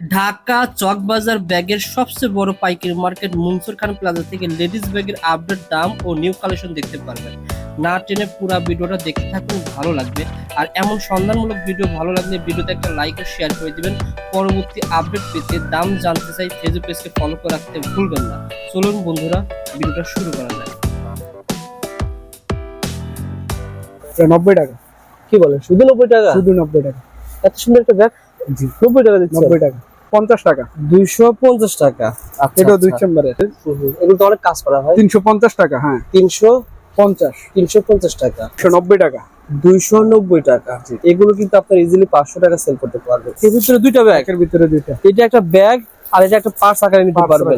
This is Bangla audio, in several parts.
ঢাকা চকবাজার ব্যাগের সবচেয়ে বড় পাইকারি মার্কেট মনসুর খান প্লাজা থেকে লেডিস ব্যাগের আপডেট দাম ও নিউ কালেকশন দেখতে পারবেন। না টেনে পুরো ভিডিওটা দেখতে থাকুন ভালো লাগবে। আর এমন সন্ধানমূলক ভিডিও ভালো লাগলে ভিডিওতে একটা লাইক আর শেয়ার করে দিবেন। পরবর্তী আপডেট পেতে দাম জানতে চাই ফেসবুক পেজকে ফলো করে রাখতে ভুলবেন না। চলুন বন্ধুরা ভিডিওটা শুরু করা যায় নব্বই টাকা। কি বলেন শুধু নব্বই টাকা? শুধু নব্বই টাকা। এত সুন্দর একটা ব্যাগ? জি নব্বই টাকা দিচ্ছে। নব্বই টাকা। পঞ্চাশ টাকা। দুইশো পঞ্চাশ টাকা। আচ্ছা এটাও দুই আচ্ছা। চেম্বারে। এগুলো তো অনেক কাজ করা হয়। তিনশো পঞ্চাশ টাকা হ্যাঁ। তিনশো পঞ্চাশ। তিনশো পঞ্চাশ টাকা। একশো নব্বই টাকা। দুইশো নব্বই টাকা। এগুলো কিন্তু আপনার ইজিলি পাঁচশো টাকা সেল করতে পারবেন। এর ভিতরে দুইটা ব্যাগ একের ভিতরে দুইটা। এটা একটা ব্যাগ আর এটা একটা পার্স আকারে নিতে পাঁচ পারবেন।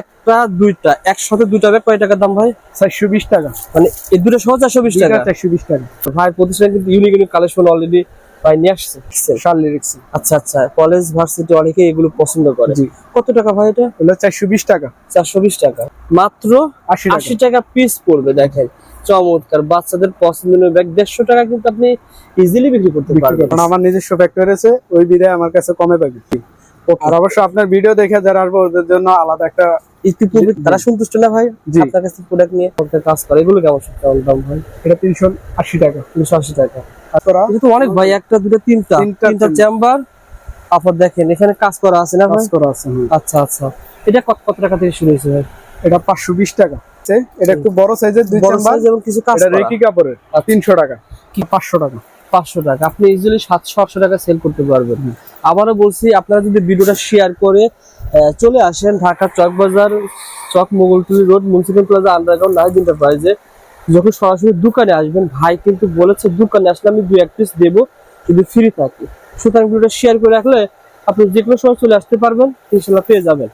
একটা দুইটা। একসাথে দুইটা ব্যাগ কয় টাকার দাম ভাই? চারশো বিশ টাকা। মানে এই দুটো সহ চারশো বিশ টাকা? চারশো বিশ টাকা। ভাই প্রতিষ্ঠান কিন্তু ইউনিক ইউনিক কালেকশন অলরেডি ভাই নিয়ে আসছে? শাল লিরিক্স আচ্ছা আচ্ছা। কলেজ ভার্সিটি অনেকে এগুলো পছন্দ করে। কত টাকা ভাই এটা? হলো চারশো বিশ টাকা। চারশো বিশ টাকা। মাত্র আশি টাকা। পিস পড়বে দেখেন। চমৎকার। বাচ্চাদের পছন্দের ব্যাগ দেড়শো টাকা কিন্তু আপনি ইজিলি বিক্রি করতে পারবেন। আমার নিজস্ব ফ্যাক্টরি আছে ওই বিধায় আমার কাছে কমে পাবি। আর অবশ্য আপনার ভিডিও দেখে যারা আসবে ওদের জন্য আলাদা একটা ইতিপূর্বে তারা সন্তুষ্ট না ভাই। আপনার কাছে প্রোডাক্ট নিয়ে কাজ করে। এগুলো কেমন কেমন দাম ভাই? এটা তিনশো আশি টাকা। তিনশো আশি টাকা। অনেক ভাই একটা দুটো তিনটা। তিনটা। চেম্বার আপনার দেখেন এখানে কাজ করা আছে না কাজ করা আছে। আচ্ছা আচ্ছা। এটা কত কত টাকা থেকে শুরু হয়েছে ভাই? এটা টাকা। এটা একটু বড় সাইজের দুই চেম্বার এবং কিছু কাজ এটা রেকি কাপড়ের আচ্ছা। তিনশো টাকা। কি? পাঁচশো টাকা। পাঁচশো টাকা। আপনি ইজিলি সাতশো আটশো টাকা সেল করতে পারবেন। আবারও বলছি আপনারা যদি ভিডিওটা শেয়ার করে চলে আসেন Dhaka Chawk Bazar Chawk Mogoltuli road municipal plaza underground night এন্টারপ্রাইজে যখন সরাসরি দোকানে আসবেন ভাই কিন্তু বলেছে দোকানে আসলে আমি দু এক পিস দেবো যদি ফ্রি থাকি। সুতরাং ভিডিওটা শেয়ার করে রাখলে আপনি যে কোনো সময় চলে আসতে পারবেন ইনশাল্লাহ পেয়ে যাবেন।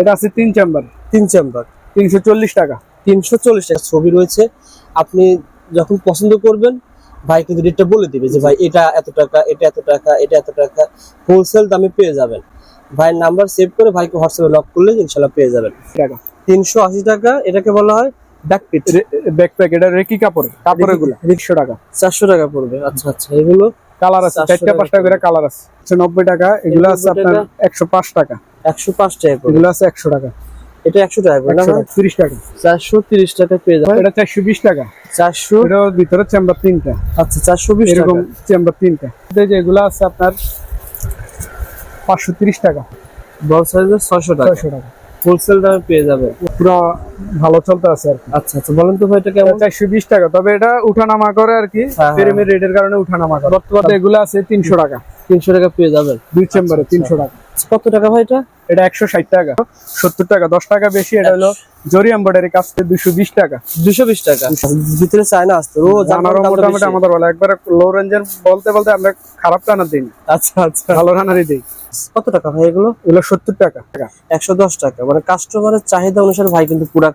এটা আছে তিন চেম্বার তিন চেম্বার তিনশো চল্লিশ টাকা। তিনশো চল্লিশ টাকা। ছবি রয়েছে। আপনি যখন পছন্দ করবেন ভাই কিন্তু রেটটা বলে দিবে যে ভাই এটা এত টাকা এটা এত টাকা এটা এত টাকা। হোলসেল দামে পেয়ে যাবেন। ভাইয়ের নাম্বার সেভ করে ভাইকে হোয়াটসঅ্যাপে লক করলে ইনশাল্লাহ পেয়ে যাবেন। টাকা। তিনশো আশি টাকা এটাকে বলা হয় ব্যাকপিট ব্যাকপ্যাক এটা রেকি কাপড় কাপড়েরগুলো একশো টাকা চারশো টাকা পড়বে আচ্ছা আচ্ছা এগুলো কালার আছে 400 চারটা পাঁচটা করে কালার আছে। একশো নব্বই টাকা এগুলো আছে আপনার একশো পাঁচ টাকা। একশো পাঁচ টাকা এগুলো আছে একশো টাকা। এটা একশো টাকা করে তিরিশ টাকা। চারশো তিরিশ টাকা পেয়ে যাবেন। এটা চারশো বিশ টাকা। চারশো এটার ভিতরে চেম্বার তিনটা। আচ্ছা চারশো বিশ এরকম চেম্বার তিনটা। এই যে এগুলো আছে আপনার পাঁচশো তিরিশ টাকা। বড় সাইজের ছয়শো টাকা। ছয়শো টাকা। হোলসেল দামে পেয়ে যাবেন পুরো ভালো চলতে আছে আর আচ্ছা আচ্ছা বলেন তো ভাই এটা কেমন? চারশো বিশ টাকা তবে এটা উঠানামা করে আর কি হ্যাঁ, প্রেমের রেটের কারণে উঠানামা করে। বর্তমানে এগুলো আছে তিনশো টাকা। তিনশো টাকা পেয়ে যাবেন। দুই চেম্বারে আচ্ছা। তিনশো টাকা। কত টাকা ভাই এটা? এটা একশো ষাট টাকা। সত্তর টাকা দশ টাকা বেশি এটা হলো জরি এম্বয়ডারি কাজ দুশো বিশ টাকা। দুশো বিশ টাকা। ভিতরে চায় না আসতে ও জানারও মোটামুটি আমাদের বলে। একবার লো রেঞ্জের বলতে বলতে আমরা খারাপ টানার দিই আচ্ছা আচ্ছা। ভালো রানারই দিই। কত টাকা ভাই এগুলো? এগুলো সত্তর টাকা। একশো দশ টাকা। মানে কাস্টমারের চাহিদা অনুসারে ভাই কিন্তু পুরা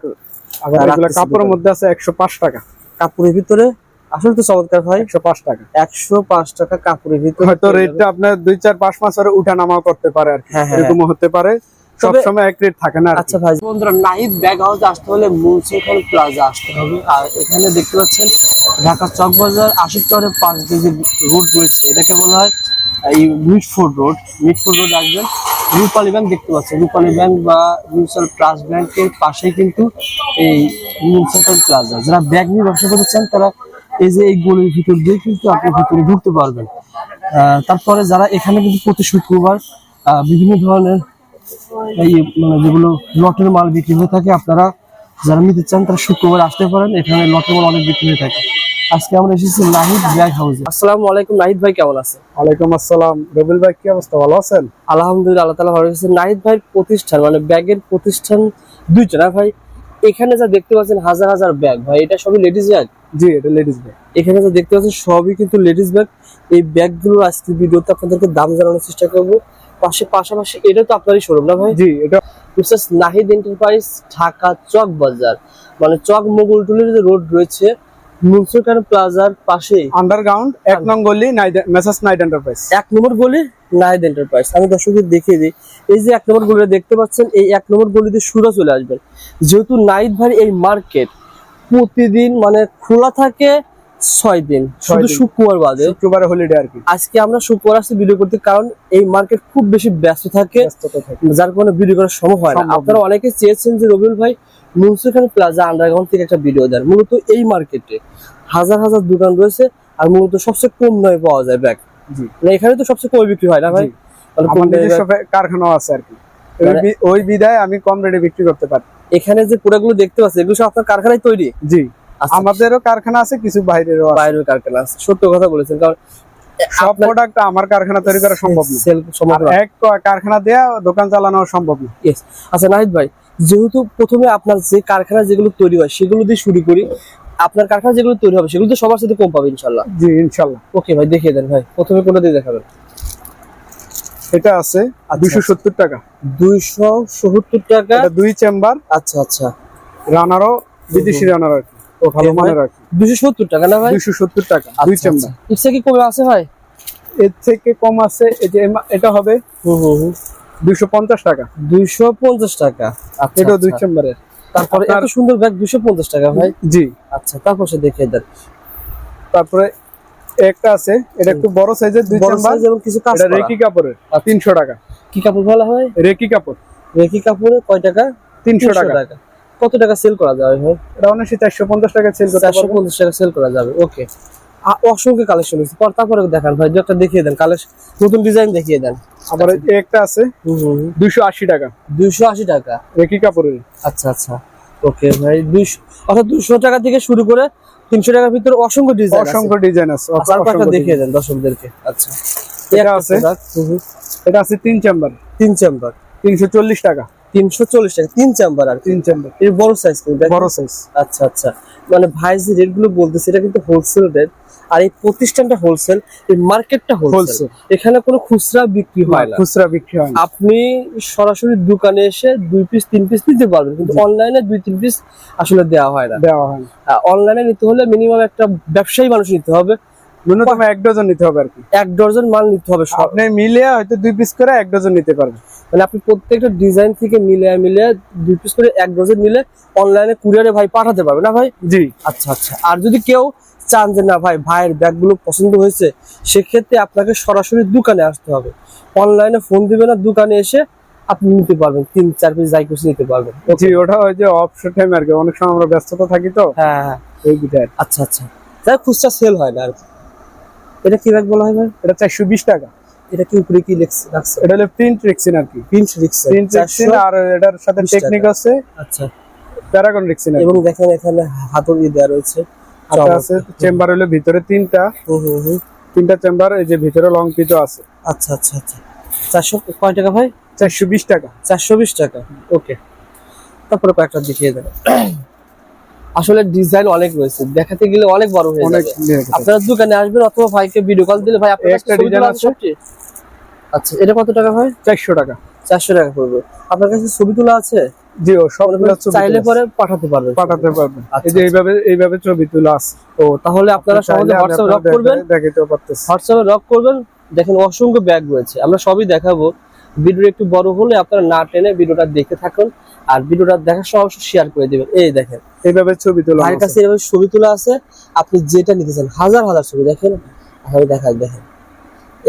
কাপড়ের মধ্যে আছে একশো পাঁচ টাকা। কাপড়ের ভিতরে? আসলে তো চমৎকার ভাই। একশো পাঁচ টাকা। একশো পাঁচ টাকা কাপড়ের ভিতরে হয়তো রেটটা আপনার দুই চার পাঁচ মাস ধরে উঠা নামাও করতে পারে আর হ্যাঁ, হ্যাঁ, এরকমও হতে পারে। সবসময় এক রেট থাকে না আচ্ছা ভাই বন্ধুরা নাহিদ ব্যাগ হাউসে আসতে হলে মুন্সিপাল প্লাজা আসতে হবে। আর এখানে দেখতে পাচ্ছেন ঢাকা চক বাজার আশিক টাওয়ারের পাশ দিয়ে যে রোড রয়েছে। এটাকে বলা হয় এই মিটফোর্ড রোড মিটফোর্ড রোড আসবেন। রূপালী ব্যাংক দেখতে পাচ্ছেন। রূপালী ব্যাংক বা মিউচুয়াল ট্রাস্ট ব্যাংকের পাশেই কিন্তু এই মিউনিসিপাল প্লাজা যারা ব্যাগ নিয়ে ব্যবসা করতে চান তারা এই যে এই গলির ভিতর দিয়ে কিন্তু আপনি ভিতরে ঢুকতে পারবেন। তারপরে যারা এখানে কিন্তু প্রতি শুক্রবার বিভিন্ন ধরনের এই মানে যেগুলো লটের মাল বিক্রি হয়ে থাকে আপনারা যারা নিতে চান তারা শুক্রবার আসতে পারেন। এখানে লটের মাল অনেক বিক্রি হয়ে থাকে। আজকে আমরা এসেছি নাহিদ ব্যাগ হাউসে। আসসালামু আলাইকুম নাহিদ ভাই কেমন আছে ওয়ালাইকুম আসসালাম। রবিল ভাই কি অবস্থা? ভালো আছেন? আলহামদুলিল্লাহ আল্লাহ তালা ভালো আছে নাহিদ ভাইয়ের প্রতিষ্ঠান মানে ব্যাগের প্রতিষ্ঠান দুইটা না ভাই? এখানে যা দেখতে পাচ্ছেন হাজার হাজার ব্যাগ ভাই এটা সবই লেডিস ব্যাগ জি এটা লেডিস ব্যাগ এখানে যা দেখতে পাচ্ছেন সবই কিন্তু লেডিস ব্যাগ এই ব্যাগগুলোর আজকে ভিডিওতে আপনাদেরকে দাম জানানোর চেষ্টা করব। পাশে পাশাপাশি এটা তো আপনারই শোরুম না ভাই? জি এটা মিসেস নাহিদ এন্টারপ্রাইজ ঢাকা চক বাজার মানে চক মোগলটুলির যে রোড রয়েছে মুন্সিপাল প্লাজার পাশেই আন্ডারগ্রাউন্ড এক নং গলি মেসাস নাইট এন্টারপ্রাইজ। এক নম্বর গলি নাহিদ এন্টারপ্রাইজ। আমি দর্শকদের দেখিয়ে দিই। এই যে এক নম্বর গলিটা দেখতে পাচ্ছেন এই এক নম্বর গলিতে সুরা চলে আসবেন যেহেতু নাইট ভাই এই মার্কেট প্রতিদিন মানে খোলা থাকে ছয় দিন। শুধু শুক্রবার বাদে। শুক্রবারে হলিডে আর কি। আজকে আমরা শুক্রবার আসতে ভিডিও করতে কারণ এই মার্কেট খুব বেশি ব্যস্ত থাকে যার কারণে ভিডিও করা সম্ভব হয় না। না। আপনারা অনেকে চেয়েছেন যে রবিউল ভাই মুন্সিখান প্লাজা আন্ডারগ্রাউন্ড থেকে একটা ভিডিও দেন। মূলত এই মার্কেটে হাজার হাজার দোকান রয়েছে আর মূলত সবচেয়ে কম দামে পাওয়া যায় ব্যাগ। মানে এখানে তো সবচেয়ে কমে বিক্রি হয় না ভাই? কারখানাও আছে আর কি। ওই মানে- বিদায় আমি কম রেটে বিক্রি করতে পারি। এখানে যে প্রোডাক্টগুলো দেখতে পাচ্ছি এগুলো সব আপনার কারখানায় তৈরি? জি। আচ্ছা, আমাদেরও কারখানা আছে কিছু বাইরেরও বাইরের কারখানা আছে। সত্য কথা বলেছেন কারণ সব প্রোডাক্ট আমার কারখানা তৈরি করা সম্ভব না। সেল সম্ভব না। এক কারখানা দেয়া দোকান চালানো সম্ভব না. আচ্ছা নাহিদ ভাই যেহেতু প্রথমে আপনার যে কারখানা যেগুলো তৈরি হয় সেগুলো দিয়ে শুরু করি। আপনার কারখানা যেগুলো তৈরি হবে সেগুলো তো সবার সাথে কম পাবে ইনশাল্লাহ। জি ইনশাল্লাহ। ওকে ভাই দেখিয়ে দেন ভাই। প্রথমে কোনটা দিয়ে দেখাবেন? এটা আছে দুইশো সত্তর টাকা। দুইশো সত্তর টাকা? দুই চেম্বার। আচ্ছা আচ্ছা। রানারও বিদেশি রানার আর কি। ও ভালো মানের আর কি। দুইশো সত্তর টাকা না ভাই? দুইশো সত্তর টাকা দুই আচ্ছা, চেম্বার। আচ্ছা। ইচ্ছা কি কমে আছে ভাই? এর থেকে কম আছে এটা হবে হুম হুম হুম। দুইশো পঞ্চাশ টাকা। দুইশো পঞ্চাশ টাকা। আচ্ছা দুই আচ্ছা। চেম্বারের। তারপরে এত সুন্দর ব্যাগ দুইশো পঞ্চাশ টাকা ভাই। জি। আচ্ছা তারপর সে দেখিয়ে দেন। তারপরে একটা আছে এটা একটু বড় সাইজের দুই চেম্বার। এবং কিছু কাজ এটা রেকি কাপড়ের আচ্ছা। তিনশো টাকা। কি কাপড় বলা হয়? রেকি কাপড়। রেকি কাপড়ে কয় টাকা? তিনশো টাকা। কত টাকা সেল করা যাবে ভাই? এটা অনেক চারশো পঞ্চাশ টাকা সেল করতে চারশো পারব পঞ্চাশ টাকা সেল করা যাবে ওকে অসংখ্য কালেকশন হয়েছে। পর তারপরে দেখান ভাই একটা দেখিয়ে দেন কালেকশন নতুন ডিজাইন দেখিয়ে দেন। আবার একটা আছে দুইশো আশি টাকা। দুইশো আশি টাকা। রেকি কাপড়ের। আচ্ছা আচ্ছা। ওকে ভাই দুইশো অর্থাৎ দুশো টাকা থেকে শুরু করে তিনশো টাকার ভিতরে অসংখ্য ডিজাইন অসংখ্য ডিজাইন আছে তারপর একটা দেখিয়ে দেন দর্শকদেরকে। আচ্ছা। এটা আছে এটা আছে তিন চেম্বার। তিন চেম্বার। তিনশো চল্লিশ টাকা। তিনশো চল্লিশ টাকা তিন চেম্বার আর তিন চেম্বার এর বড় সাইজ কিন্তু বড় সাইজ আচ্ছা আচ্ছা। মানে ভাই যে রেটগুলো বলতেছে এটা কিন্তু হোলসেল রেট আর এই প্রতিষ্ঠানটা হোলসেল এই মার্কেটটা হোলসেল এখানে কোনো খুচরা বিক্রি হয় না। খুচরা বিক্রি হয় আপনি সরাসরি দোকানে এসে দুই পিস তিন পিস নিতে পারবেন কিন্তু অনলাইনে দুই তিন পিস আসলে দেওয়া হয় না। দেওয়া হয় না। অনলাইনে নিতে হলে মিনিমাম একটা ব্যবসায়ী মানুষ নিতে হবে। ন্যূনতম এক ডজন নিতে হবে আর কি। এক ডজন মাল নিতে হবে। আপনি মিলিয়ে হয়তো দুই পিস করে এক ডজন নিতে পারবেন। মানে আপনি প্রত্যেকটা ডিজাইন থেকে মিলে মিলে দুই পিস করে এক ডজন নিলে অনলাইনে কুরিয়ারে ভাই পাঠাতে পারবে না ভাই? জি। আচ্ছা আচ্ছা। আর যদি কেউ চান যে না ভাই ভাইয়ের ব্যাগগুলো পছন্দ হয়েছে সেক্ষেত্রে আপনাকে সরাসরি দোকানে আসতে হবে। অনলাইনে ফোন দিবে না দোকানে এসে আপনি নিতে পারবেন তিন চার পিস যাই কিছু নিতে পারবেন। জি ওটা ওই যে অফশোর টাইম আর কি অনেক সময় আমরা ব্যস্ততা থাকি তো। হ্যাঁ হ্যাঁ। বিটার আচ্ছা আচ্ছা। যাই খুচরা সেল হয় না আর কি। এটা কি ব্যাগ বলা হয় ভাই? এটা চারশো বিশ টাকা। এটা কি উপরে কি লেখছে রাখছে? এটা হলো প্রিন্ট রেক্সিন আর কি। প্রিন্ট রিক্সা প্রিন্ট রেক্সিন আর এটার সাথে 20 টেকনিক আছে। আচ্ছা। প্যারাগন রেক্সিন এবং দেখেন এখানে হাতুড়ি দেওয়া রয়েছে। হাতে আছে। চেম্বার হলো ভিতরে তিনটা। তিনটা চেম্বার এই যে ভিতরে লং পিটো আছে। আচ্ছা আচ্ছা আচ্ছা। চারশো কয় টাকা ভাই? চারশো বিশ টাকা। চারশো বিশ টাকা। ওকে। তারপরে কয়েকটা দেখিয়ে দেন। আসলে ডিজাইন অনেক রয়েছে। দেখাতে গেলে অনেক বড় হয়ে যাবে। আপনারা দোকানে আসবেন অথবা ভাইকে ভিডিও কল দিলে ভাই আপনার একটা তোলা আছে। আচ্ছা এটা কত টাকা ভাই? চারশো টাকা। চারশো টাকা পড়বে। আপনার কাছে ছবি তোলা আছে? জি ও সবগুলো ছবি চাইলে পরে পাঠাতে পারবেন। পাঠাতে পারবেন। আচ্ছা, এই যে এইভাবে এইভাবে ছবি তোলা আছে। ও তাহলে আপনারা সহজে হোয়াটসঅ্যাপে রক করবেন। দেখাইতেও পারতেছি। হোয়াটসঅ্যাপে রক করবেন। দেখেন অসংখ্য ব্যাগ রয়েছে। আমরা সবই দেখাবো। ভিডিও একটু বড় হলে আপনারা না টেনে ভিডিওটা দেখতে থাকুন। আর ভিডিওটা দেখার সময় অবশ্যই শেয়ার করে দিবেন। এই দেখেন। এইভাবে ছবি তোলা আছে। কাছে এভাবে ছবি তোলা আছে আপনি যেটা নিতে চান হাজার হাজার ছবি দেখেন আমি দেখাই দেখেন।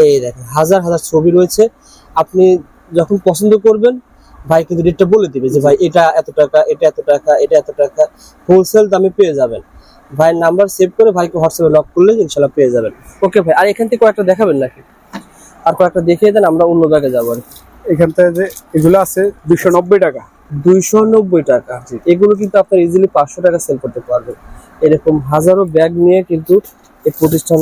এই দেখেন হাজার হাজার ছবি রয়েছে। আপনি যখন পছন্দ করবেন ভাই কিন্তু রেটটা বলে দিবে যে ভাই এটা এত টাকা এটা এত টাকা এটা এত টাকা। হোলসেল দামে পেয়ে যাবেন। ভাইয়ের নাম্বার সেভ করে ভাইকে হোয়াটসঅ্যাপে লক করলে ইনশাল্লাহ পেয়ে যাবেন। ওকে ভাই আর এখান থেকে কয়েকটা দেখাবেন নাকি? আর কয়েকটা দেখিয়ে দেন আমরা অন্য ব্যাগে যাব আর এখান থেকে যে এগুলো আছে দুশো নব্বই টাকা। দুইশো নব্বই টাকা। এগুলো কিন্তু আপনার ইজিলি পাঁচশো টাকা সেল করতে পারবেন। এরকম হাজারো ব্যাগ নিয়ে কিন্তু এই প্রতিষ্ঠান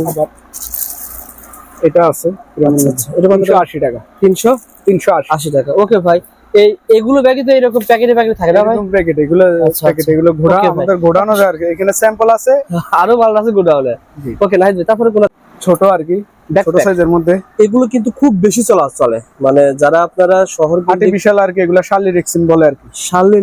এটা আছে আচ্ছা, আচ্ছা। এটা তিনশো আশি টাকা। তিনশো? তিনশো আশি। টাকা। ওকে ভাই। এই এগুলো ব্যাগই তো এরকম প্যাকেটে প্যাকেটে থাকে না ভাই? প্যাকেট এগুলো আচ্ছা, প্যাকেট আচ্ছা। এগুলো ঘোরা Okay, ভাই। আমাদের ঘোরানো যায় আর কি। এখানে স্যাম্পল আছে। আরও ভালো আছে গোডাউনে জি। ওকে নাইস তারপরে কোন ছোট আর কি। ছোট সাইজের মধ্যে? এগুলো কিন্তু খুব বেশি চলা চলে। মানে যারা আপনারা শহর আর্টিফিশিয়াল আর কি এগুলো শার্লি রেক্সিন বলে আর কি। শার্লি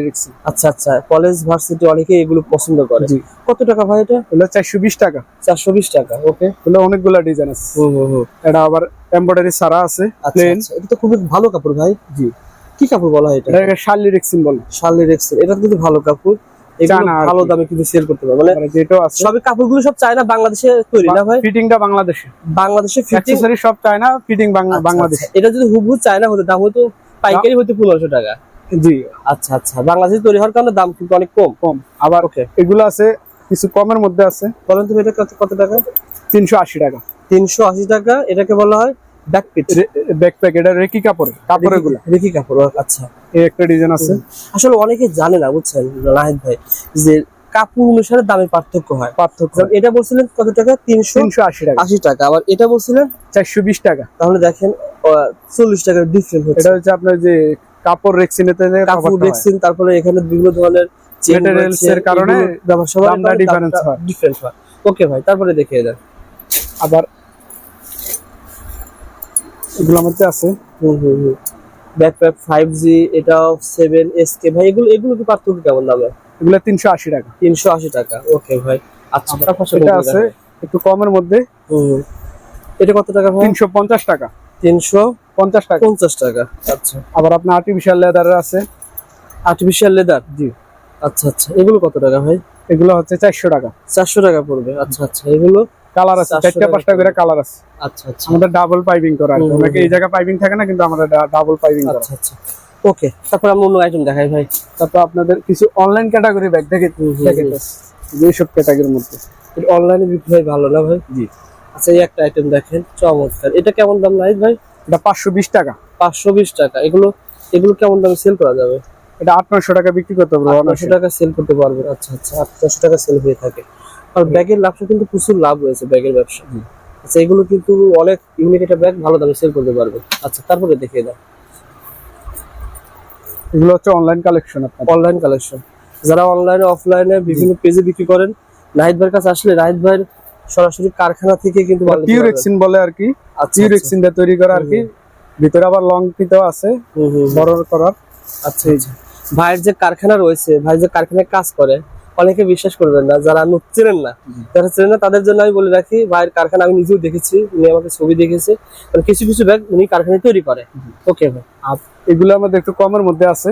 রেক্সিন আচ্ছা আচ্ছা। কলেজ ভার্সিটি অনেকে এগুলো পছন্দ করে। কত টাকা ভাই এটা? চারশো বিশ টাকা। চারশো বিশ টাকা ওকে এগুলো অনেকগুলো ডিজাইন আছে। হুম হুম হুম। এটা আবার এমব্রয়ডারি সারা আছে আচ্ছা প্লেন আচ্ছা। এটা তো খুবই ভালো কাপড় ভাই। জি। কি কাপড় বলা হয় এটা? এটা শার্লি রেক্সিন বলে। শার্লি রেক্সেল এটা কিন্তু ভালো কাপড়। ভালো দামে কিন্তু সেল করতে পারবে। মানে যেটাও আছে। সবই কাপড়গুলো সব চায়না বাংলাদেশে তৈরি না ভাই? ফিটিংটা বাংলাদেশে। বাংলাদেশে ফিটিং সব চায়না ফিটিং বাংলাদেশ। এটা যদি হুবহু চায়না হতো দাম হতো পাইকারি হতো পনেরোশো টাকা। জি। আচ্ছা আচ্ছা। বাংলাদেশে তৈরি হওয়ার কারণে দাম কিন্তু অনেক কম। কম। আবার ওকে। এগুলো আছে কিছু কমের মধ্যে আছে। বলেন তুমি এটা কত কত টাকা? তিনশো আশি টাকা। তিনশো আশি টাকা এটাকে বলা হয় ব্যাকপিট ব্যাকপ্যাক এটা রেকি কাপড় কাপড়েরগুলা রেখি কাপড় আচ্ছা। এই একটা ডিজাইন আছে। আসলে অনেকে জানে না বুঝছেন নাহিদ ভাই যে কাপড় অনুসারে দামের পার্থক্য হয়। পার্থক্য এটা বলছিলেন কত টাকা? তিনশো তিনশো আশি টাকা। আশি টাকা। আবার এটা বলছিলেন? চারশো বিশ টাকা। তাহলে দেখেন চল্লিশ টাকার ডিফারেন্ট এটা হচ্ছে আপনার যে কাপড় কাপড় তারপরে এখানে বিভিন্ন ধরনের এর কারণে দামটা হয়। হয়। ওকে ভাই তারপরে দেখিয়ে দেন। আবার এগুলোর মধ্যে আছে। হুম হুম হুম। ব্যাকপ্যাক ফাইভ জি এটাও সেভেন এস কে ভাই এগুলো এগুলো কি পার্থক্য কেমন দামে? এগুলো তিনশো আশি টাকা। তিনশো আশি টাকা। ওকে ভাই। আচ্ছা এটা আছে একটু কমের মধ্যে। হুম। এটা কত টাকা ভাই? তিনশো পঞ্চাশ টাকা। তিনশো পঞ্চাশ টাকা। পঞ্চাশ টাকা। আচ্ছা। আবার আপনার আর্টিফিশিয়াল লেদার আছে। আর্টিফিশিয়াল লেদার জি। আচ্ছা আচ্ছা। এগুলো কত টাকা ভাই? এগুলো হচ্ছে চারশো টাকা। চারশো টাকা পড়বে। আচ্ছা আচ্ছা। এগুলো কালার আছে চারটা পাঁচটা করে কালার আছে। আচ্ছা আচ্ছা। আমাদের ডাবল পাইপিং করা আছে। অনেকে এই জায়গায় পাইপিং থাকে না কিন্তু আমাদের ডাবল পাইপিং করা আচ্ছা আচ্ছা। ওকে তারপর আমরা অন্য আইটেম দেখাই ভাই। তারপর আপনাদের কিছু অনলাইন ক্যাটাগরি ব্যাগ দেখে যেসব ক্যাটাগরির মধ্যে। অনলাইনে বিক্রি হয় ভালো না ভাই? জি। আচ্ছা এই একটা আইটেম দেখেন চমৎকার। এটা কেমন দাম নাই ভাই? এটা পাঁচশো বিশ টাকা। পাঁচশো বিশ টাকা। এগুলো এগুলো কেমন দামে সেল করা যাবে? এটা আট নয়শো টাকা বিক্রি করতে পারব অনায়াসে। টাকা সেল করতে পারবেন আচ্ছা আচ্ছা আট আটশো টাকা সেল হয়ে থাকে। আর ব্যাগের লাভটা কিন্তু প্রচুর লাভ রয়েছে ব্যাগের ব্যবসা। আচ্ছা এগুলো কিন্তু অনেক ইউনিক একটা ব্যাগ ভালো দামে সেল করতে পারবে। আচ্ছা তারপরে দেখিয়ে দাও। এগুলো হচ্ছে অনলাইন কালেকশন আপনার অনলাইন কালেকশন যারা অনলাইনে অফলাইনে বিভিন্ন পেজে বিক্রি করেন নাহিদ ভাইয়ের কাছে আসলে নাহিদ ভাইয়ের সরাসরি কারখানা থেকে কিন্তু নিতে এক্সিন বলে আর কি। আচ্ছা পিউর আচ্ছা। দিয়ে তৈরি করা আর কি। ভিতরে আবার লং পিতেও আছে। বড় করার। আচ্ছা আচ্ছা ভাইয়ের যে কারখানা রয়েছে ভাই যে কারখানায় কাজ করে অনেকে বিশ্বাস করবেন না যারা চেনেন না যারা চেনেন না তাদের জন্য আমি বলে রাখি ভাইয়ের কারখানা আমি নিজেও দেখেছি উনি আমাকে ছবি দেখেছে মানে কিছু কিছু ব্যাগ উনি কারখানায় তৈরি করে। ওকে ভাই। এগুলো আমাদের একটু কমের মধ্যে আছে।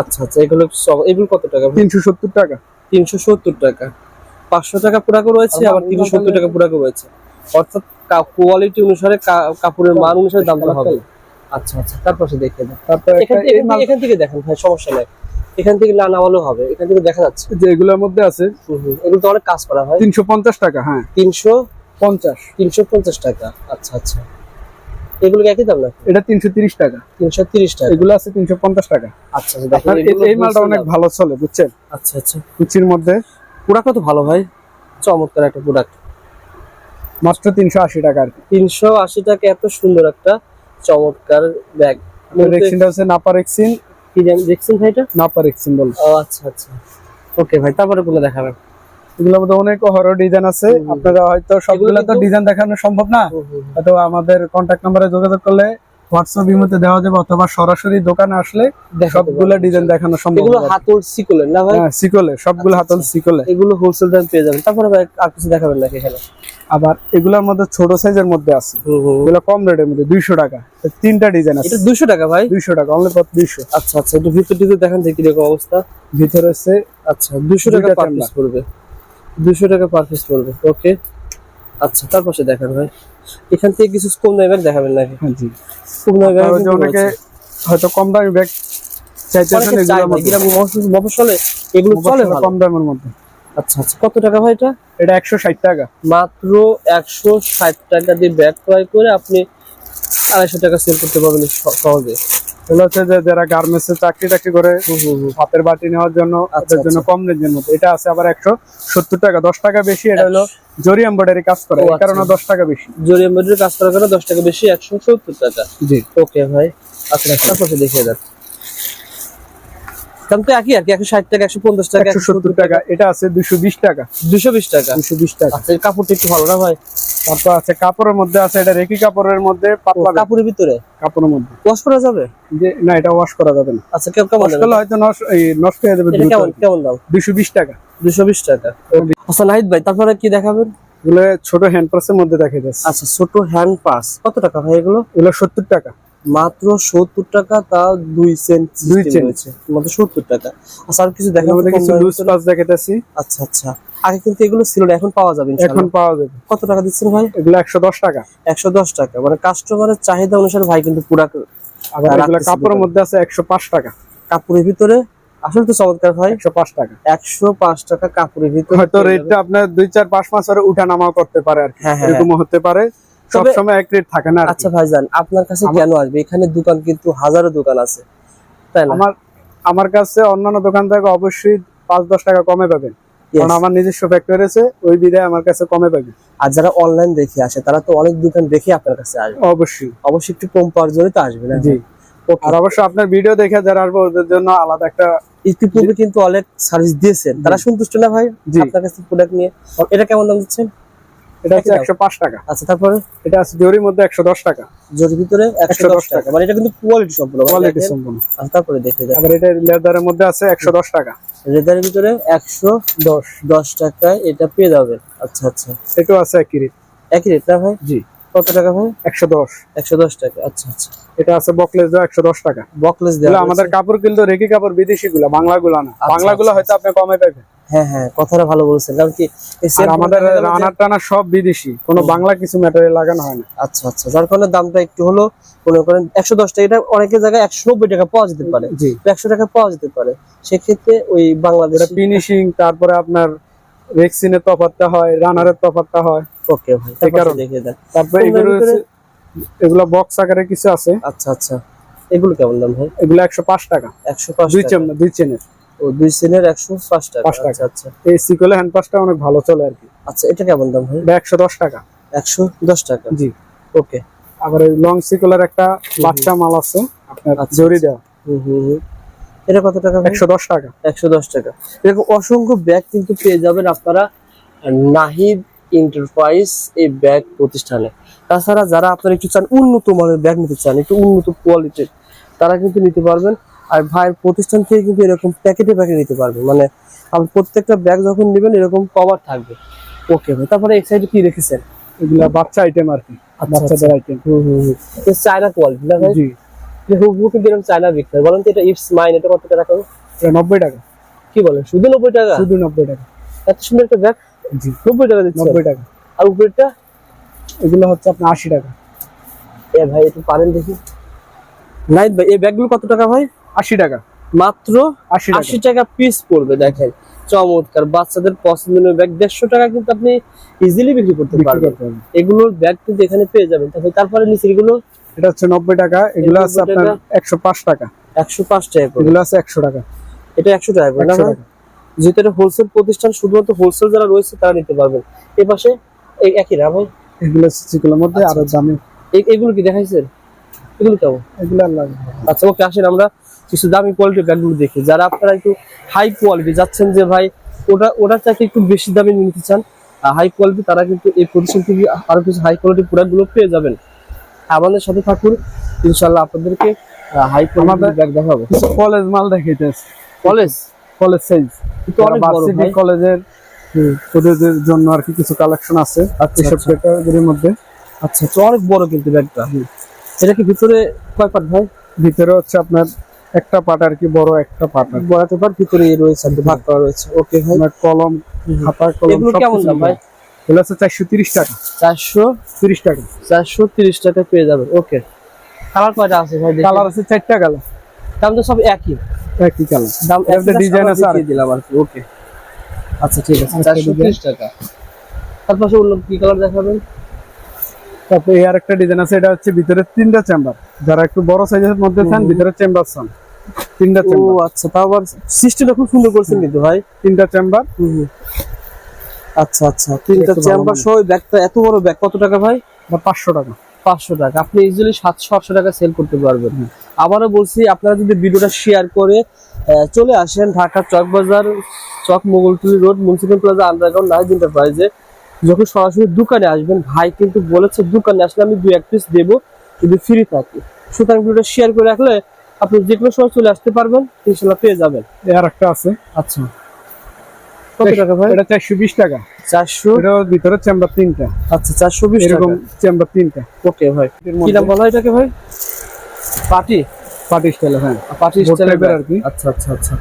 আচ্ছা আচ্ছা এগুলো এগুলো কত টাকা তিনশো সত্তর টাকা। তিনশো সত্তর টাকা। পাঁচশো টাকা পুরাকো রয়েছে আবার তিনশো সত্তর টাকা পুরাকো রয়েছে। অর্থাৎ কোয়ালিটি অনুসারে কাপড়ের মান অনুসারে দামটা হবে। আচ্ছা আচ্ছা তারপর সে দেখে দেন এখান থেকে দেখেন ভাই সমস্যা নাই। এখান থেকে না নামালেও হবে এখান থেকে দেখা যাচ্ছে। যে এগুলোর মধ্যে আছে। এগুলো তো অনেক কাজ করা হয়। তিনশো পঞ্চাশ টাকা হ্যাঁ। তিনশো পঞ্চাশ। তিনশো পঞ্চাশ টাকা আচ্ছা আচ্ছা। এগুলো একই দাম না এটা তিনশো তিরিশ টাকা। তিনশো তিরিশ টাকা। এগুলো আছে তিনশো পঞ্চাশ টাকা। আচ্ছা আচ্ছা, এই- মালটা অনেক ভালো চলে বুঝছেন? আচ্ছা আচ্ছা। কুচির মধ্যে। প্রোডাক্ট তো ভালো ভাই? চমৎকার একটা প্রোডাক্ট মাত্র তিনশো আশি টাকা আর তিনশো আশি টাকা এত সুন্দর একটা চমৎকার ব্যাগ রেক্সিনটা হচ্ছে নাপার এক্সিন কি দেখছেন ভাই এটা? নাপার এক্সিন বলে। ও আচ্ছা আচ্ছা। ওকে ভাই তারপরে গুলো দেখাবেন। এগুলোর মধ্যে অনেক হরর ডিজাইন আছে। আপনারা হয়তো সবগুলো তো ডিজাইন দেখানো সম্ভব না। হয়তো আমাদের কন্ট্যাক্ট নাম্বারে যোগাযোগ করলে হোয়াটসঅ্যাপ ইমোতে দেওয়া যাবে অথবা সরাসরি দোকানে আসলে সবগুলো ডিজাইন দেখানো সম্ভব এগুলো। হাতল সিকলেন না ভাই? হ্যাঁ সিকলে সবগুলো আচ্ছা, হাতল সিকলে এগুলো হোলসেল দাম পেয়ে যাবেন। তারপরে ভাই আর কিছু দেখাবেন নাকি এখানে? আবার এগুলোর মধ্যে ছোট সাইজের মধ্যে আছে। এগুলো কম রেটের মধ্যে দুইশো টাকা। তিনটা ডিজাইন আছে। এটা দুশো টাকা ভাই? দুইশো টাকা অনলি পর দুইশো। আচ্ছা আচ্ছা একটু ভিতর দেখান দেখি কীরকম অবস্থা। ভিতরে হচ্ছে আচ্ছা দুশো টাকা পার। পিস পড়বে। দুশো টাকা পার পিস পড়বে ওকে আচ্ছা তারপর সে দেখান ভাই। এখান থেকে কিছু কম দামি ব্যাগ দেখাবেন নাকি? হ্যাঁ জি। কম দামি ব্যাগ আর ওই যে অনেকে হয়তো কম দামি ব্যাগ চাইতেছেন এগুলোর মফসলে এগুলো চলে কম দামের মধ্যে। আচ্ছা আচ্ছা কত টাকা ভাই এটা? এটা একশো ষাট টাকা। মাত্র একশো ষাট টাকা দিয়ে ব্যাগ ক্রয় করে আপনি আড়াইশো টাকা সেল করতে পারবেন সহজে। এগুলো হচ্ছে যে যারা গার্মেন্টসে চাকরি টাকরি করে। হাতের বাটি নেওয়ার জন্য আচ্ছা, জন্য কম রেঞ্জের মধ্যে। এটা আছে আবার একশো সত্তর টাকা দশ টাকা বেশি এটা হলো জরি কাজ করে। ও, এই আচ্ছা। কারণে দশ টাকা বেশি। জরি এমব্রয়ডারি কাজ করার কারণে দশ টাকা বেশি একশো সত্তর টাকা। জি। ওকে ভাই আচ্ছা একটা দেখিয়ে দেন। দাম তো একই আর কি একশো ষাট টাকা একশো পঞ্চাশ টাকা একশো সত্তর টাকা এটা আছে দুশো বিশ টাকা। দুশো বিশ টাকা। দুশো বিশ টাকা। আচ্ছা এই কাপড়টা একটু ভালো না ভাই? তারপর আছে কাপড়ের মধ্যে আছে এটা রেকি কাপড়ের মধ্যে পাতলা কাপড়ের ভিতরে? কাপড়ের মধ্যে। ওয়াশ করা যাবে? যে না এটা ওয়াশ করা যাবে না। আচ্ছা কেমন কেমন ওয়াশ হয়তো নষ্ট এই নষ্ট হয়ে যাবে কেমন কেমন দাম? দুশো বিশ টাকা। দুশো বিশ টাকা। আচ্ছা নাহিদ ভাই তারপরে কি দেখাবেন? এগুলো ছোট হ্যান্ড প্রেসের মধ্যে দেখা যাচ্ছে আচ্ছা ছোট হ্যান্ড পার্স কত টাকা ভাই এগুলো? এগুলো সত্তর টাকা। মাত্র সত্তর টাকা তা দুই সেন্ট দুই সেন্ট। মাত্র সত্তর টাকা। আচ্ছা আর কিছু মধ্যে কিছু লুজ পাস দেখাইতেছি। আচ্ছা আচ্ছা। আগে কিন্তু এগুলো ছিল না এখন পাওয়া যাবে এখন পাওয়া যাবে। কত টাকা দিচ্ছেন ভাই? এগুলো একশো দশ টাকা। একশো দশ টাকা। মানে কাস্টমারের চাহিদা অনুসারে ভাই কিন্তু পুরা আবার এগুলো কাপড়ের মধ্যে আছে একশো পাঁচ টাকা। কাপড়ের ভিতরে? আসলে তো চমৎকার ভাই। একশো পাঁচ টাকা। একশো পাঁচ টাকা কাপড়ের ভিতরে হয়তো রেটটা আপনার দুই চার পাঁচ মাস ধরে উঠা নামাও করতে পারে আর কি। হ্যাঁ, হ্যাঁ, এরকম হতে পারে। সবসময় এক রেট থাকে না আচ্ছা ভাইজান আপনার কাছে কেন আসবে? এখানে দোকান কিন্তু হাজারো দোকান আছে তাই না? আমার আমার কাছে অন্যান্য দোকান থেকে অবশ্যই পাঁচ দশ টাকা কমে পাবেন। কারণ আমার নিজস্ব ফ্যাক্টরি আছে ওই আমার কাছে কমে পাবেন। আর যারা অনলাইন দেখে আসে তারা তো অনেক দোকান দেখে আপনার কাছে আসবে। অবশ্যই। অবশ্যই একটু কম পাওয়ার জন্য তো আসবে না জি. আর অবশ্যই আপনার ভিডিও দেখে যারা আসবে ওদের জন্য আলাদা একটা ইতিপূর্বে কিন্তু অনেক সার্ভিস দিয়েছেন। তারা সন্তুষ্ট না ভাই। আপনার কাছে প্রোডাক্ট নিয়ে? এটা কেমন দাম দিচ্ছেন? এটা হচ্ছে একশো পাঁচ টাকা। আচ্ছা তারপরে? এটা আছে জরির মধ্যে একশো দশ টাকা। জোর ভিতরে একশো দশ টাকা। মানে এটা কিন্তু কোয়ালিটি সম্পূর্ণ। কোয়ালিটি সম্পূর্ণ। আচ্ছা, তারপরে দেখে যাই। আবার এটা লেদারের মধ্যে আছে একশো দশ টাকা। লেদারের ভিতরে একশো দশ। দশ টাকায় এটা পেয়ে যাবেন। আচ্ছা আচ্ছা। এটাও আছে একই রেট। একই রেট না ভাই? জি। কত টাকা ভাই? একশো দশ। একশো দশ টাকা আচ্ছা আচ্ছা। এটা আছে বকলেস একশো দশ টাকা। বকলেস দেওয়া আমাদের কাপড় কিন্তু রেখি কাপড় বিদেশি গুলা বাংলা গুলা না। আচ্ছা, বাংলা গুলো আচ্ছা, হয়তো আপনি কমে পাবেন। হ্যাঁ হ্যাঁ কথাটা ভালো বলেছেন। কারণ কি আমাদের রানার টানা সব বিদেশি কোনো বাংলা কিছু ম্যাটেরিয়াল লাগানো হয় না। আচ্ছা আচ্ছা যার কারণে দামটা একটু হলো মনে করেন একশো দশ টাকা এটা অনেকের জায়গায় একশো নব্বই টাকা পাওয়া যেতে পারে। একশো টাকা পাওয়া যেতে পারে। সেক্ষেত্রে ওই বাংলাদেশ ফিনিশিং তারপরে আপনার রেক্সিনের তফাতটা হয় রানারের তফাতটা হয়। ওকে ভাই এই কারণে। দেখে দেন তারপরে এগুলো এগুলো বক্স আকারে কিছু আছে। আচ্ছা আচ্ছা। এগুলো কেমন দাম ভাই? এগুলো একশো পাঁচ টাকা। একশো পাঁচ দুই চেন দুই চেনের। ও দুই একশো পাঁচ টাকা। পাঁচ টাকা। আচ্ছা আচ্ছা। এই সিকলে হ্যান্ড পাসটা অনেক ভালো চলে আর কি। আচ্ছা এটা কেমন দাম ভাই? এটা একশো দশ টাকা। একশো দশ টাকা। জি। ওকে। আবার এই লং সিকলের একটা বাচ্চা মাল আছে আপনার আচ্ছা, জরি দেওয়া। হুম হুম। এটা কত টাকা ভাই? একশো দশ টাকা। একশো দশ টাকা। এরকম অসংখ্য ব্যাগ কিন্তু পেয়ে যাবেন আপনারা নাহিদ এন্টারপ্রাইজ এই ব্যাগ প্রতিষ্ঠানে। তাছাড়া যারা আপনারা একটু চান উন্নত মানের ব্যাগ নিতে চান একটু উন্নত কোয়ালিটির তারা কিন্তু নিতে পারবেন। আর ভাইয়ের প্রতিষ্ঠান থেকে কিন্তু এরকম প্যাকেটে প্যাকেট নিতে পারবেন। মানে আপনি প্রত্যেকটা ব্যাগ যখন নেবেন এরকম কভার থাকবে। ওকে ভাই তারপরে এক সাইডে কি রেখেছেন? এগুলা বাচ্চা আইটেম আর কি আচ্ছা, বাচ্চাদের আইটেম হুম হুম হুম। চায়না কোয়ালিটি না ভাই? জি। হুবহু কিন্তু এরকম চায়না বিক্রি। বলেন তো এটা ইটস মাইন এটা কত টাকা? এটা নব্বই টাকা। কি বলেন? শুধু নব্বই টাকা? শুধু নব্বই টাকা। এত সুন্দর একটা ব্যাগ জি নব্বই টাকা দিচ্ছে। নব্বই টাকা। আর উপরেরটা? এগুলো হচ্ছে আপনার আশি টাকা। এ ভাই একটু পারেন দেখি। নাইট ভাই এই ব্যাগগুলো কত টাকা ভাই? আশি টাকা। মাত্র আশি আশি টাকা পিস পড়বে দেখেন। চমৎকার বাচ্চাদের পছন্দের ব্যাগ। দেড়শো টাকা কিন্তু আপনি ইজিলি বিক্রি করতে পারবেন। এগুলোর ব্যাগ কিন্তু এখানে পেয়ে যাবেন। তারপরে তারপরে নিচেরগুলো এটা হচ্ছে নব্বই টাকা এগুলো আছে আপনার একশো পাঁচ টাকা। একশো পাঁচ টাকা এগুলো আছে একশো টাকা। এটা একশো টাকা। যেহেতু এটা হোলসেল প্রতিষ্ঠান শুধুমাত্র হোলসেল যারা রয়েছে তারা নিতে পারবেন। এ পাশে এই একই না ভাই এগুলো সিগুলোর মধ্যে আরও দামি। এই- এগুলো কি দেখাইছেন এগুলো কেমন? এগুলো আচ্ছা ওকে আসেন আমরা কিছু দামি কোয়ালিটির ব্যাগগুলো দেখি। যারা আপনারা একটু হাই কোয়ালিটি যাচ্ছেন যে ভাই ওটা ওটার চাইতে একটু বেশি দামে নিতে চান হাই কোয়ালিটি তারা কিন্তু এই প্রতিষ্ঠান থেকে আরও কিছু হাই কোয়ালিটি প্রোডাক্টগুলো পেয়ে যাবেন। আমাদের সাথে থাকুন ইনশাল্লাহ আপনাদেরকে হাই কোয়ালিটির ব্যাগ দেখাবো। কলেজ মাল দেখাইতেছে। কলেজ? কলেজ সাইজ বড় কলেজের ওদের জন্য আর কি কিছু কালেকশন আছে আচ্ছা, আচ্ছা। ক্যাটাগরির মধ্যে। আচ্ছা তো অনেক বড় কিন্তু ব্যাগটা। এটা কি ভিতরে কয় পাট ভাই? ভিতরে হচ্ছে আপনার একটা পাট আর কি বড় একটা কি। বড় পেপার ভিতরে রয়েছে আর ভাগ করা রয়েছে। ওকে ভাই। আপনার কলম খাতা কলম এগুলো কেমন দাম ভাই? এগুলো হচ্ছে চারশো তিরিশ টাকা। চারশো তিরিশ টাকা। চারশো তিরিশ টাকা পেয়ে যাবেন। ওকে। কালার কয়টা আছে ভাই কালার আছে চারটা কালার। দাম তো সব একই। একই কালার। দাম মধ্যে ডিজাইন আছে আর দিলাম আর ওকে আচ্ছা ঠিক আছে। আরেকটা চারশো তিরিশ টাকা। তারপর অন্য কি কালার দেখাবেন? তারপরে এই আরেকটা ডিজাইন আছে এটা হচ্ছে ভিতরে তিনটা চেম্বার যারা একটু বড় সাইজের মধ্যে চান ভিতরে চেম্বার চান। তিনটা চেম্বার ও আচ্ছা তাও আবার সিস্টেমটা খুব সুন্দর করছেন কিন্তু ভাই। তিনটা চেম্বার আচ্ছা আচ্ছা তিনটা একটু চেম্বার সহ ব্যাগটা এত বড় ব্যাগ কত টাকা ভাই? বা পাঁচশো টাকা। পাঁচশো টাকা। আপনি ইজিলি সাতশো আটশো টাকা সেল করতে পারবেন। আবারও বলছি আপনারা যদি ভিডিওটা শেয়ার করে চলে আসেন Dhaka Chawkbazar Chawk Mogoltuli road municipal plaza underground night এন্টারপ্রাইজে যখন সরাসরি দোকানে আসবেন ভাই কিন্তু বলেছে দোকানে আসলে আমি দুই এক পিস দেবো যদি ফ্রি থাকি। সুতরাং ভিডিওটা শেয়ার করে রাখলে আপনি যে কোনো সময় চলে আসতে পারবেন ইনশাল্লাহ পেয়ে যাবেন। আর একটা আছে। আচ্ছা। কত টাকা ভাই? এটা টাকা। চারশো? এটা ভিতরে চেম্বার তিনটা। আচ্ছা চারশো বিশ এরকম এরকম চেম্বার তিনটা। ওকে ভাই। কি নাম বলা এটাকে ভাই? পার্টি পার্টি স্টাইল হ্যাঁ। পার্টি Boat স্টাইলের type এর আর কি। আচ্ছা আচ্ছা আচ্ছা।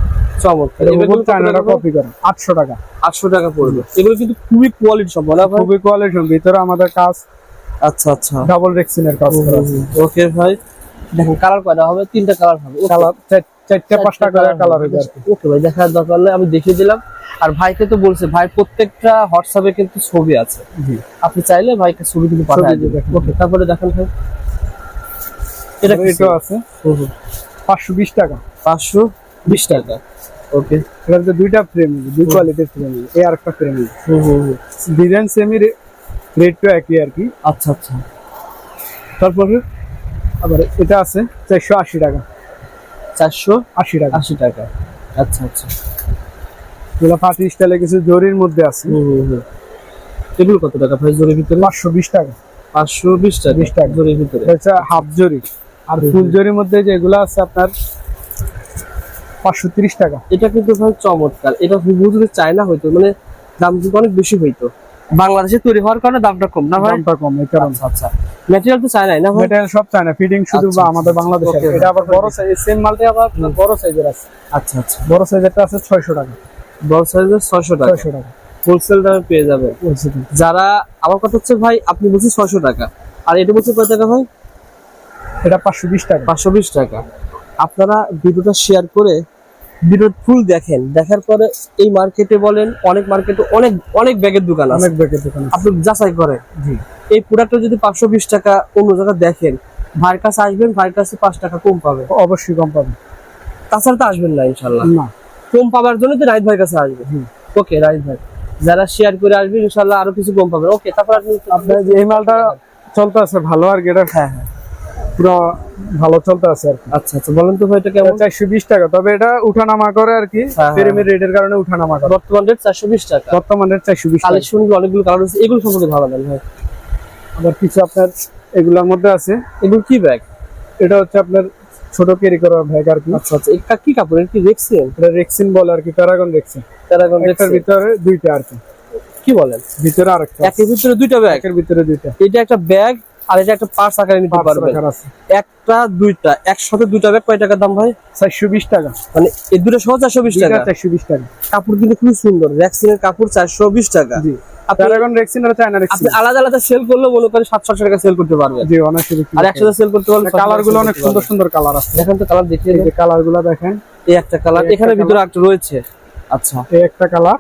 চমৎকার। এগুলো উপর কপি করা। আটশো টাকা। আটশো টাকা পড়বে। এগুলো কিন্তু খুবই কোয়ালিটি সম্ভব খুবই কোয়ালিটি ভিতরে আমাদের কাজ আচ্ছা আচ্ছা। ডাবল রেক্সিনের কাজ করা ওকে ভাই। দেখেন কালার কয়টা হবে? তিনটা কালার হবে। কালার চারটা পাঁচটা করে কালার হবে আর কি। ওকে ভাই দেখার দরকার নেই আমি দেখিয়ে দিলাম। আর ভাইকে তো বলছে ভাই প্রত্যেকটা হোয়াটসঅ্যাপে কিন্তু ছবি আছে। আপনি চাইলে ভাইকে ছবি কিন্তু পাঠায় দিবেন। ওকে তারপরে দেখেন ভাই। এটা এটা আছে? পাঁচশো বিশ টাকা। পাঁচশো বিশ টাকা। ওকে। এটার যে দুইটা ফ্রেম দুই কোয়ালিটির ফ্রেম এই আর একটা ফ্রেম। ডিজাইন সেমি রেটটা একই আর কি। আচ্ছা আচ্ছা। তারপরে আবার এটা আছে চারশো আশি টাকা। চারশো আশি টাকা। আশি টাকা। আচ্ছা আচ্ছা। এগুলো পার্টি স্টাইলে কিছু জরির মধ্যে আছে। এগুলো কত টাকা ভাই জরির ভিতরে? পাঁচশো বিশ টাকা। পাঁচশো বিশ টাকা 20 টাকা। জরির ভিতরে? এটা হাফ জরি। আর ফুল জরির মধ্যে যেগুলো আছে আপনার পাঁচশো তিরিশ টাকা। এটা কিন্তু ভাই চমৎকার। এটা হুবহু যদি চায়না হইতো মানে দাম কিন্তু অনেক বেশি হইতো। বাংলাদেশে তৈরি হওয়ার কারণে দামটা কম না ভাই? দামটা কম এই কারণে। আচ্ছা আচ্ছা। ম্যাটেরিয়াল তো চায়নাই না ভাই মেটেরিয়াল সব চায় না ফিটিং শুধু আচ্ছা, বা আমাদের বাংলাদেশে okay, এটা আবার বড় সাইজ সেম মালটা আবার বড় সাইজের আছে। আচ্ছা আচ্ছা। বড় সাইজেরটা আছে ছয়শো টাকা। বড় সাইজের ছয়শো টাকা। ছয়শো টাকা। হোলসেল দামে পেয়ে যাবেন যারা আমার কথা হচ্ছে ভাই আপনি বলছেন ছয়শো টাকা। আর এটা বলছে কয় টাকা ভাই? এটা পাঁচশো বিশ টাকা। পাঁচশো বিশ টাকা। আপনারা ভিডিওটা শেয়ার করে ভিডিওর ফুল দেখেন। দেখার পরে এই মার্কেটে বলেন অনেক মার্কেটে অনেক অনেক ব্যাগের দোকান অনেক ব্যাগের দোকান। আপনি যাচাই করেন। জি। এই প্রোডাক্টটা যদি পাঁচশো বিশ টাকা অন্য জায়গায় দেখেন ভাইয়ের কাছে আসবেন ভাইয়ের কাছে পাঁচ টাকা কম পাবে। অবশ্যই কম পাবে। তাছাড়া তো আসবেন না ইনশাল্লাহ না। কম পাবার জন্য তো রাইত ভাইয়ের কাছে আসবে। হুম। ওকে রাইত ভাই। যারা শেয়ার করে আসবে ইনশাল্লাহ আরও কিছু কম পাবেন। ওকে তারপর আপনি আপনার যে এই মালটা চলতে আছে ভালো আর এটা হ্যাঁ হ্যাঁ। পুরো ভালো চলতে আছে আর আচ্ছা আচ্ছা বলেন তো ভাই এটা কেমন? চারশো বিশ টাকা তবে এটা উঠানামা করে আর কি হ্যাঁ, ফ্রেমের রেটের কারণে উঠানামা করে। বর্তমান রেট চারশো বিশ টাকা। বর্তমান রেট চারশো বিশ টাকা। কালেকশন অনেকগুলো কালার আছে এগুলো সম্পর্কে ভালো দেন ভাই। আবার কিছু আপনার এগুলোর মধ্যে আছে। এগুলো কি ব্যাগ এটা হচ্ছে আপনার ছোট ক্যারি করার ব্যাগ আর কি। আচ্ছা আচ্ছা এটা কি কাপড়? কি রেক্সিন এটা রেক্সিন বলে আর কি প্যারাগন রেক্সিন প্যারাগন রেক্সিন ভিতরে দুইটা আর কি। কি বলেন? ভিতরে আরেকটা। একের ভিতরে দুইটা ব্যাগ একের ভিতরে দুইটা। এটা একটা ব্যাগ আর এটা একটা পার্স আকারে নিতে পারবেন। একটা দুইটা একসাথে দুইটা ব্যাগ কয় টাকার দাম ভাই? চারশো বিশ টাকা। মানে এই দুটো সহ চারশো বিশ টাকা? চারশো বিশ টাকা। কাপড় কিন্তু খুবই সুন্দর। র্যাক্সিনের কাপড় চারশো বিশ টাকা। আলাদা আলাদা সেল করলে মনে করেন সাতশো টাকা সেল করতে অনায়াসে আর একসাথে সেল করতে পারলে কালারগুলো অনেক সুন্দর সুন্দর কালার আছে। দেখেন তো কালার দেখিয়ে কালারগুলো দেখেন। এই একটা কালার এখানে। ভিতরে একটা রয়েছে। আচ্ছা। এই একটা কালার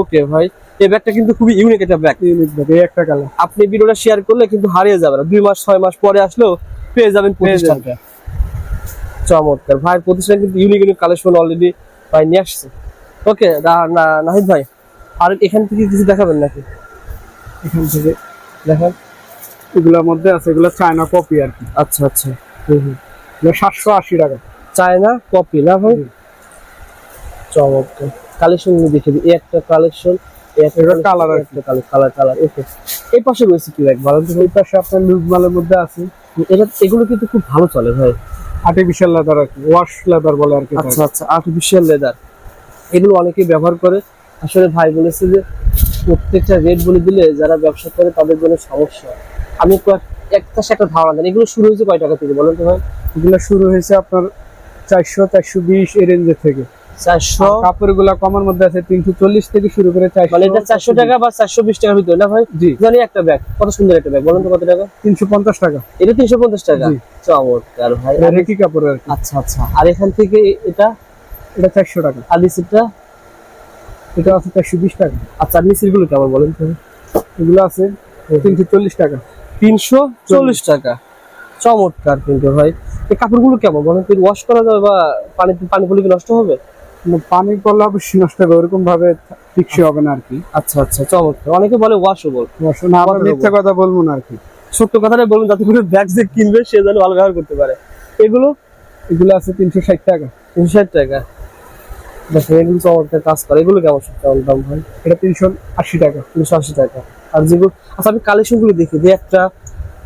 ওকে ভাই। এই ব্যাগটা কিন্তু খুবই ইউনিক একটা ব্যাগ ইউনিক ব্যাগ এই একটা কালার আপনি ভিডিওটা শেয়ার করলে কিন্তু হারিয়ে যাবে না। দুই মাস ছয় মাস পরে আসলেও পেয়ে যাবেন। টাকা চমৎকার। ভাই প্রতিষ্ঠান কিন্তু ইউনিক ইউনিক কালেকশন অলরেডি ভাই নিয়ে আসছে। ওকে নাহিদ ভাই আর এখান থেকে কিছু দেখাবেন নাকি? এখান থেকে দেখেন এগুলোর মধ্যে আছে এগুলো চায়না কপি আর কি। আচ্ছা আচ্ছা। হুম হুম। সাতশো আশি টাকা। চায়না কপি না ভাই। চমৎকার। কালেকশন দেখে দিই। একটা collection colour colour colour okay এই পাশে রয়েছে কি ভালো তো। এই পাশে আপনার লুজ মালের মধ্যে আছে। এটা এগুলো কিন্তু খুব ভালো চলে ভাই। আর্টিফিশিয়াল লেদার আর কি ওয়াশ লেদার বলে আর কি আচ্ছা আচ্ছা আর্টিফিশিয়াল লেদার এগুলো অনেকেই ব্যবহার করে। আসলে ভাই বলেছে যে প্রত্যেকটা রেট বলে দিলে যারা ব্যবসা করে তাদের জন্য সমস্যা। আমি একটা একটা ধারণা দেন। এগুলো শুরু হয়েছে কয় টাকা থেকে বলেন তো ভাই? এগুলো শুরু হয়েছে আপনার চারশো চারশো বিশ এই রেঞ্জের থেকে। চারশো। কাপড়গুলা কমার মধ্যে আছে তিনশো চল্লিশ থেকে শুরু করে চারশো। মানে এটা চারশো টাকা বা চারশো বিশ টাকার ভিতরে না ভাই? জি। জানি একটা ব্যাগ কত সুন্দর একটা ব্যাগ বলেন তো কত টাকা? তিনশো পঞ্চাশ টাকা। এটা তিনশো পঞ্চাশ টাকা? চমৎকার ভাই। রেকি কাপড় আচ্ছা আচ্ছা। আর এখান থেকে এটা? এটা চারশো টাকা। আর নিচেরটা? এটা আছে চারশো বিশ টাকা। আচ্ছা নিচেরগুলো কেমন বলেন তো? এগুলো আছে তিনশো চল্লিশ টাকা। তিনশো চল্লিশ টাকা। চমৎকার কিন্তু ভাই। এই কাপড়গুলো কেমন বলেন ওয়াশ করা যাবে বা পানি পানি পড়লে কি নষ্ট হবে? কিন্তু পানি পড়লে অবশ্যই নষ্ট হবে ওরকম ভাবে টিকসই হবে না আর কি। আচ্ছা আচ্ছা চমৎকার। অনেকে বলে ওয়াশেবল না আমরা মিথ্যা কথা বলব না আর কি। সত্য কথাটা বলুন যাতে করে ব্যাগ যে কিনবে সে যেন ভালো ব্যবহার করতে পারে। এগুলো? এগুলো আছে তিনশো ষাট টাকা। তিনশো ষাট টাকা। দেখেন এগুলো চমৎকার কাজ করে। এগুলো কেমন কেমন দাম ভাই এটা তিনশো আশি টাকা। তিনশো আশি টাকা। আর যেগুলো আচ্ছা আমি কালেকশনগুলো দেখি। যে একটা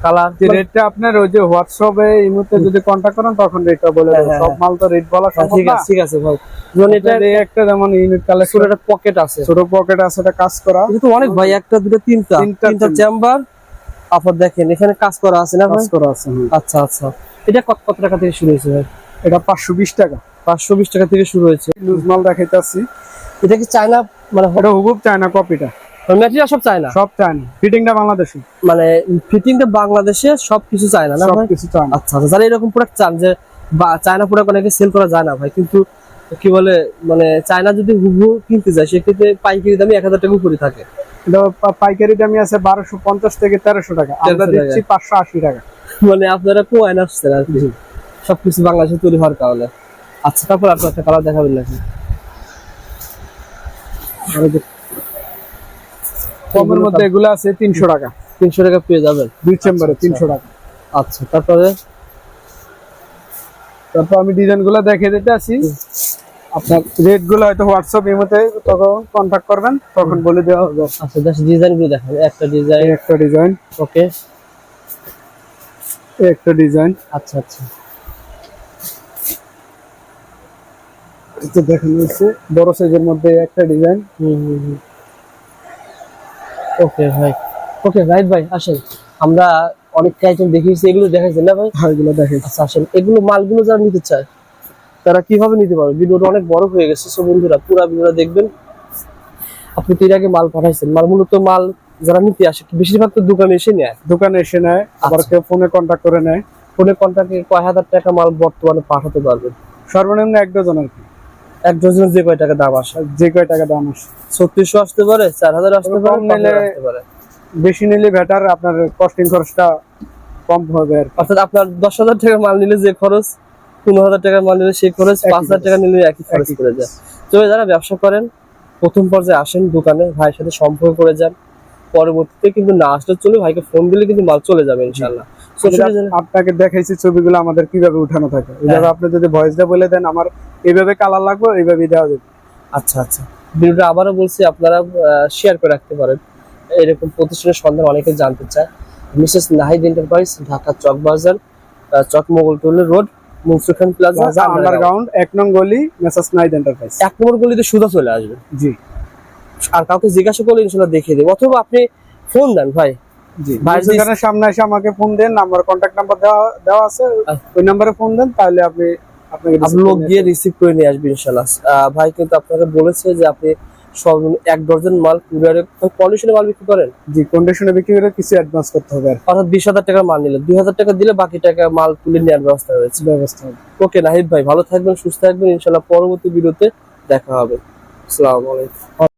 কালার রেটটা আপনার ওই যে হোয়াটসঅ্যাপে এই মুহূর্তে যদি কন্টাক্ট করেন তখন রেটটা বলে হ্যাঁ, দেবো। হ্যাঁ, সব মাল তো রেট বলা সম্ভব ঠিক না। আছে ঠিক আছে ভাই। যেমন এটা একটা যেমন ইউনিট কালেকশন একটা পকেট আছে। ছোট পকেট আছে এটা কাজ করা। এটা অনেক ভাই একটা দুটো তিনটা। তিনটা। চেম্বার তারপর দেখেন এখানে কাজ করা আছে না কাজ করা আছে। আচ্ছা আচ্ছা। এটা কত কত টাকা থেকে শুরু হয়েছে ভাই? এটা পাঁচশো বিশ টাকা। পাঁচশো বিশ টাকা থেকে শুরু হয়েছে। লুজ মাল দেখাইতেছি। এটা কি চায়না মানে এটা হুবুব চায়না কপিটা ম্যাটেরিয়াল সব চায়না? সব চায়না। ফিটিংটা বাংলাদেশি। মানে ফিটিংটা বাংলাদেশে সবকিছু চায়না না সব ভাই? কিছু চায়না। আচ্ছা আচ্ছা যারা এরকম প্রোডাক্ট চান যে চায়না প্রোডাক্ট অনেকে সেল করা যায় না ভাই কিন্তু কি বলে মানে চায়না যদি হুবহু কিনতে যায় সেক্ষেত্রে পাইকারি দামে এক হাজার টাকা উপরে থাকে। পাইকারি দামি আছে বারোশো পঞ্চাশ থেকে তেরোশো টাকা। আমরা দিচ্ছি পাঁচশো আশি টাকা। মানে আপনারা কোয়াইন আসছেন আর কি। সবকিছু বাংলাদেশে তৈরি হওয়ার কারণে। আচ্ছা তারপর আপনার একটা কালার দেখাবেন নাকি? কমের মধ্যে এগুলো আছে তিনশো টাকা। তিনশো টাকা পেয়ে যাবেন। দুই চেম্বারে আচ্ছা। তিনশো টাকা। আচ্ছা তারপরে? তারপর আমি ডিজাইনগুলো দেখে দিতে আছি আপনার রেটগুলো হয়তো হোয়াটসঅ্যাপ ইমোতে তখন কন্ট্যাক্ট করবেন তখন বলে দেওয়া হবে। আচ্ছা জাস্ট ডিজাইনগুলো একটা ডিজাইন। একটা ডিজাইন। ওকে। একটা ডিজাইন। আচ্ছা আচ্ছা। এটা দেখানো হয়েছে বড় সাইজের মধ্যে একটা ডিজাইন। হুম হুম হুম। ওকে ভাই। ওকে রাইট ভাই আসেন। আমরা অনেক আইটেম দেখিয়েছি এগুলো দেখাইছেন না ভাই? হ্যাঁ এগুলো আচ্ছা আসেন। এগুলো মালগুলো যারা নিতে চায় তারা কীভাবে নিতে পারবে? ভিডিওটা অনেক বড় হয়ে গেছে সো বন্ধুরা পুরো ভিডিওটা দেখবেন। আপনি তো এর আগে মাল পাঠাইছেন মাল মূলত মাল যারা নিতে আসে বেশিরভাগ তো দোকানে এসে নেয়। দোকানে এসে নেয় আবার আচ্ছা। কেউ ফোনে কন্ট্যাক্ট করে নেয়। ফোনে কন্ট্যাক্টে কয় হাজার টাকা মাল বর্তমানে পাঠাতে পারবেন? সর্বনিম্ন এক ডজন আর কি। এক ডজনের যে কয় টাকা দাম আসে যে কয় টাকা দাম আসে। ছত্রিশশো আসতে পারে চার হাজার আসতে পারে নিলে- বেশি নিলে বেটার আপনার কস্টিং খরচটা কম হবে আর অর্থাৎ আপনার দশ হাজার টাকার মাল নিলে যে খরচ পনেরো হাজার টাকার মাল নিলে সেই খরচ পাঁচ হাজার টাকা নিলে একই খরচ করে যায়। তো যারা ব্যবসা করেন প্রথম পর্যায়ে আসেন দোকানে ভাইয়ের সাথে সম্পর্ক করে যান পরবর্তীতে কিন্তু না আসলে চলে ভাইকে ফোন দিলে কিন্তু মাল চলে যাবে ইনশাল্লাহ আপনাকে দেখাইছি ছবিগুলো আমাদের কীভাবে উঠানো থাকে। এইভাবে হ্যাঁ। আপনি যদি ভয়েসটা বলে দেন আমার এইভাবে কালার লাগবে এইভাবে দেওয়া যাবে। আচ্ছা আচ্ছা। ভিডিওটা আবারও বলছি আপনারা শেয়ার করে রাখতে পারেন। এরকম প্রতিষ্ঠানের সন্ধান অনেকে জানতে চায়। Mrs Nahid enterprise Dhaka Chawk Bazar Chawk Mogoltuli road Mansur Khan plaza underground. এক নং গলি মেসাস নাইট এন্টারপ্রাইজ এক নম্বর গলিতে সুদা চলে আসবে। জি। আর কাউকে জিজ্ঞাসা করলে ইনশাল্লাহ দেখিয়ে দেবো। অথবা আপনি ফোন দেন ভাই, দোকানের সামনে এসে আমাকে ফোন দেন আমার কন্ট্যাক্ট নাম্বার দেওয়া দেওয়া আছে। ওই নাম্বারে ফোন দেন তাহলে আপনি আপনি লোক গিয়ে রিসিভ করে নিয়ে আসবেন ইনশাল্লাহ ভাই কিন্তু আপনাকে বলেছে যে আপনি সর্বনিম্ন এক ডজন মাল কুরিয়ারে কন্ডিশনে মাল বিক্রি করেন? জি কন্ডিশনে বিক্রি করে কিছু অ্যাডভান্স করতে হবে আর অর্থাৎ বিশ হাজার টাকার মাল নিলে। দুই হাজার টাকা দিলে বাকি টাকা মাল তুলে নেওয়ার ব্যবস্থা রয়েছে। ব্যবস্থা হবে। ওকে নাহিদ ভাই ভালো থাকবেন সুস্থ থাকবেন। ইনশাল্লাহ পরবর্তী ভিডিওতে দেখা হবে। আসসালামু আলাইকুম।